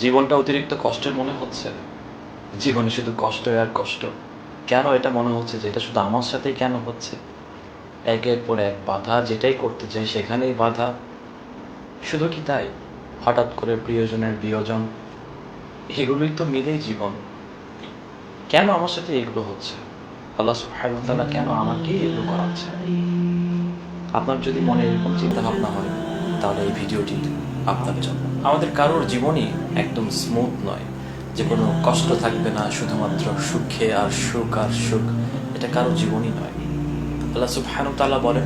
জীবনটা অতিরিক্ত কষ্টের মনে হচ্ছে? জীবনে শুধু কষ্ট আর কষ্ট। কেন এটা মনে হচ্ছে যে এটা শুধু আমার সাথেই কেন হচ্ছে? একের পর এক বাধা, যেটাই করতে চাই সেখানেই বাধা। শুধু কি তাই? হঠাৎ করে প্রিয়জনের বিয়োজন। এগুলোই তো মিলেই জীবন। কেন আমার সাথে এগুলো হচ্ছে? আল্লাহ সুবহানাহু কেন আমাকে এগুলো করাচ্ছে? আপনার যদি মনে এরকম চিন্তা ভাবনা হয়, তাহলে এই ভিডিওটি আপনার জন্য। আমাদের কারোর জীবনই একদম স্মুথ নয়। যে কোনো কষ্ট থাকবে না, শুধুমাত্র সুখে আর সুখ আর সুখ, এটা কারোর জীবনই নয়। আল্লাহ সুবহানাহু তাআলা বলেন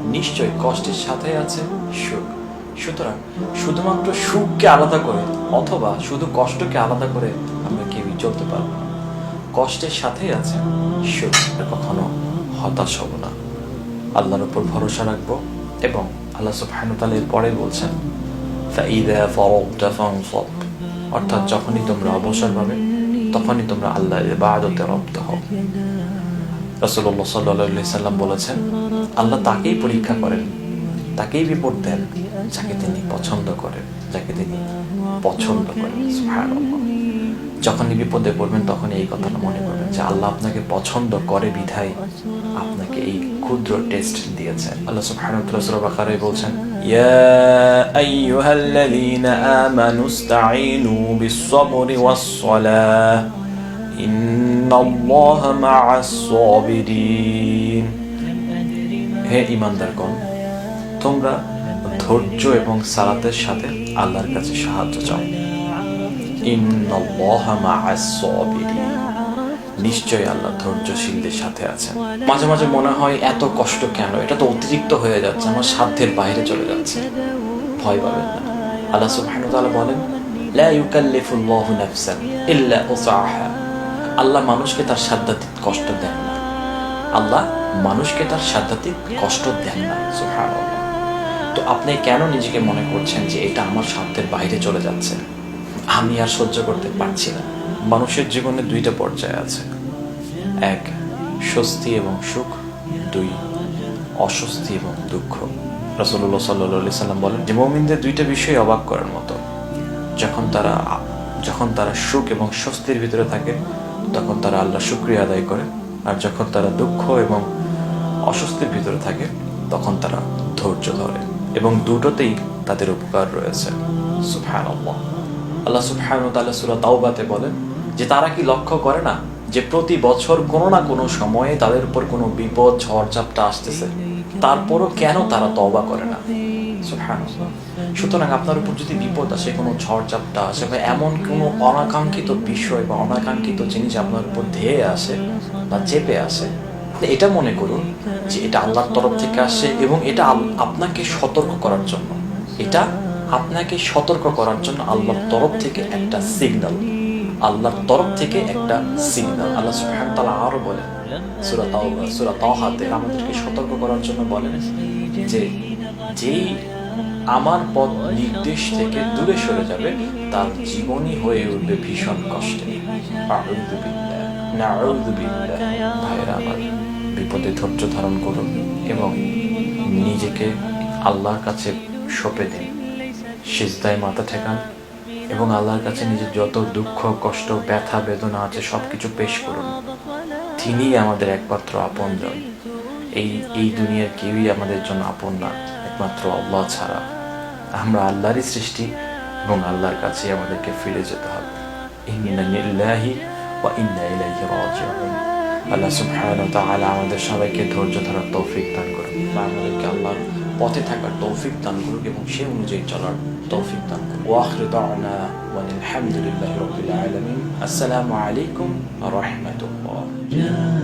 নিশ্চয় কষ্টের সাথে আছে সুখ। সুতরাং শুধুমাত্র সুখকে আলাদা করে, অথবা শুধু কষ্টকে আলাদা করে আমরা কেউই চলতে পারব না। কষ্টের সাথেই আছে সুখ। কখনো হতাশ হব না। আল্লাহর উপর ভরসা রাখব। এবং আল্লাহ সুফায়নতালের পরে বলছেন অর্থাৎ যখনই তোমরা অবসর পাবে, তখনই তোমরা আল্লাহ ইবাদতে রপ্ত হও। রসুল্লাহ সাল্লাহ সাল্লাম বলেছেন, আল্লাহ তাকেই পরীক্ষা করেন, তাকেই বিপদ দেন যাকে তিনি পছন্দ করেন, যাকে তিনি পছন্দ করেন। যখনই বিপদে পড়বেন, তখনই এই কথাটা মনে করবেন যে, আল্লাহ আপনাকে পছন্দ করে বিধায় আপনাকে এই ক্ষুদ্র টেস্ট দিয়েছেন। আল্লাহ সুবহানাহু ওয়া তাআলা সূরা বাকারায় বলছেন, ইয়া আইয়ুহাল্লাযীনা আমানু ইসতাঈনু বিস-সাবরি ওয়াস-সালাহ, ইন্নাল্লাহা মা'আস-সাবিরিন. হে ঈমানদারগণ, তোমরা ধৈর্য এবং সালাতের সাথে আল্লাহর কাছে সাহায্য চাও। ইন্নাল্লাহা মা'আস-সাবিরিন। নিশ্চয়ই আল্লাহ ধৈর্যশীলদের সাথে আছেন। মাঝে মাঝে মনে হয়, এত কষ্ট কেন? এটা তো অতিরিক্ত হয়ে যাচ্ছে, আমার সাধ্যের বাইরে চলে যাচ্ছে। ভয় পাবেন না। আল্লাহ তাআলা বলেন, লা ইউকাল্লিফুল্লাহু নাফসান ইল্লা উসআহা। আল্লাহ মানুষকে তার সাধ্যাতীত কষ্ট দেন না। আল্লাহ মানুষকে তার সাধ্যাতীত কষ্ট দেন না। সুবহানাল্লাহ তো আপনি কেন নিজেকে মনে করছেন যে এটা আমার সাধ্যের বাইরে চলে যাচ্ছে? আমি আর সহ্য করতে পারছি না। মানুষের জীবনে দুইটা পর্যায় আছে। এক স্বস্তি এবং সুখ, দুই অস্বস্তি এবং দুঃখ। রসল্লা সাল্লি সাল্লাম বলেন, যে মমিনদের দুইটা বিষয় অবাক করার মতো। যখন তারা যখন তারা সুখ এবং স্বস্তির ভিতরে থাকে, তখন তারা আল্লাহ শুক্রিয়া আদায় করে। আর যখন তারা দুঃখ এবং অস্বস্তির ভিতরে থাকে, তখন তারা ধৈর্য ধরে এবং দুটোতেই তাদের উপকার রয়েছে। সুবহানাল্লাহ। আল্লাহ সুবহানাহু তাআলা সূরা তাওবাতে বলেন, যে তারা কি লক্ষ্য করে না যে প্রতি বছর কোনো না কোনো সময়ে তাদের উপর কোনো বিপদ ঝড়ঝাপটা আসতেছে। তারপরও কেন তারা তওবা করে না? সুতরাং আপনার উপর যদি বিপদ আসে, কোনো ঝড়ঝাপটা আসে, বা এমন কোনো অনাকাঙ্ক্ষিত বিষয় বা অনাকাঙ্ক্ষিত জিনিস আপনার উপর ধেয়ে আসে বা চেপে আসে এটা মনে করুন যে এটা আল্লাহর তরফ থেকে আসে এবং এটা আপনাকে সতর্ক করার জন্য। এটা আপনাকে সতর্ক করার জন্য আল্লাহর তরফ থেকে একটা সিগন্যাল আল্লাহর তরফ থেকে একটা সিগন্যাল। আল্লাহ সুবহানাহু ওয়া তাআলা আরও বলেন, সূরা তাওবা সূরা তাওহাতে আমাদেরকে সতর্ক করার জন্য বলেন যে, যেই আমার পথ নির্দেশ থেকে দূরে সরে যাবে, তার জীবনই হয়ে উঠবে ভীষণ কষ্টে। ভাইরা আমার, বিপদে ধৈর্য ধারণ করুন এবং নিজেকে আল্লাহর কাছে সঁপে দিন। সিজদায় মাথা ঠেকান এবং আল্লাহর কাছে নিজের যত দুঃখ, কষ্ট, ব্যথা, বেদনা আছে, সবকিছু পেশ করুন। তিনিই আমাদের একমাত্র আপনজন এই এই দুনিয়ার কেউই আমাদের জন্য আপন না, একমাত্র আল্লাহ ছাড়া। আমরা আল্লাহরই সৃষ্টি এবং আল্লাহর কাছে আমাদেরকে ফিরে যেতে হবে। রাজিউন। আল্লাহ সুবহানাহু আমাদের সবাইকে ধৈর্য ধরার তৌফিক দান করুন। বা আমাদেরকে আল্লাহর পথে থাকার তৌফিক দান করুক এবং সে অনুযায়ী চলার তৌফিক দান করুন ওয়াখির দাওয়ানা ওয়া আলহামদুলিল্লাহি রাব্বিল আলামিন আসসালামু আলাইকুম ওয়া রাহমাতুল্লাহ يا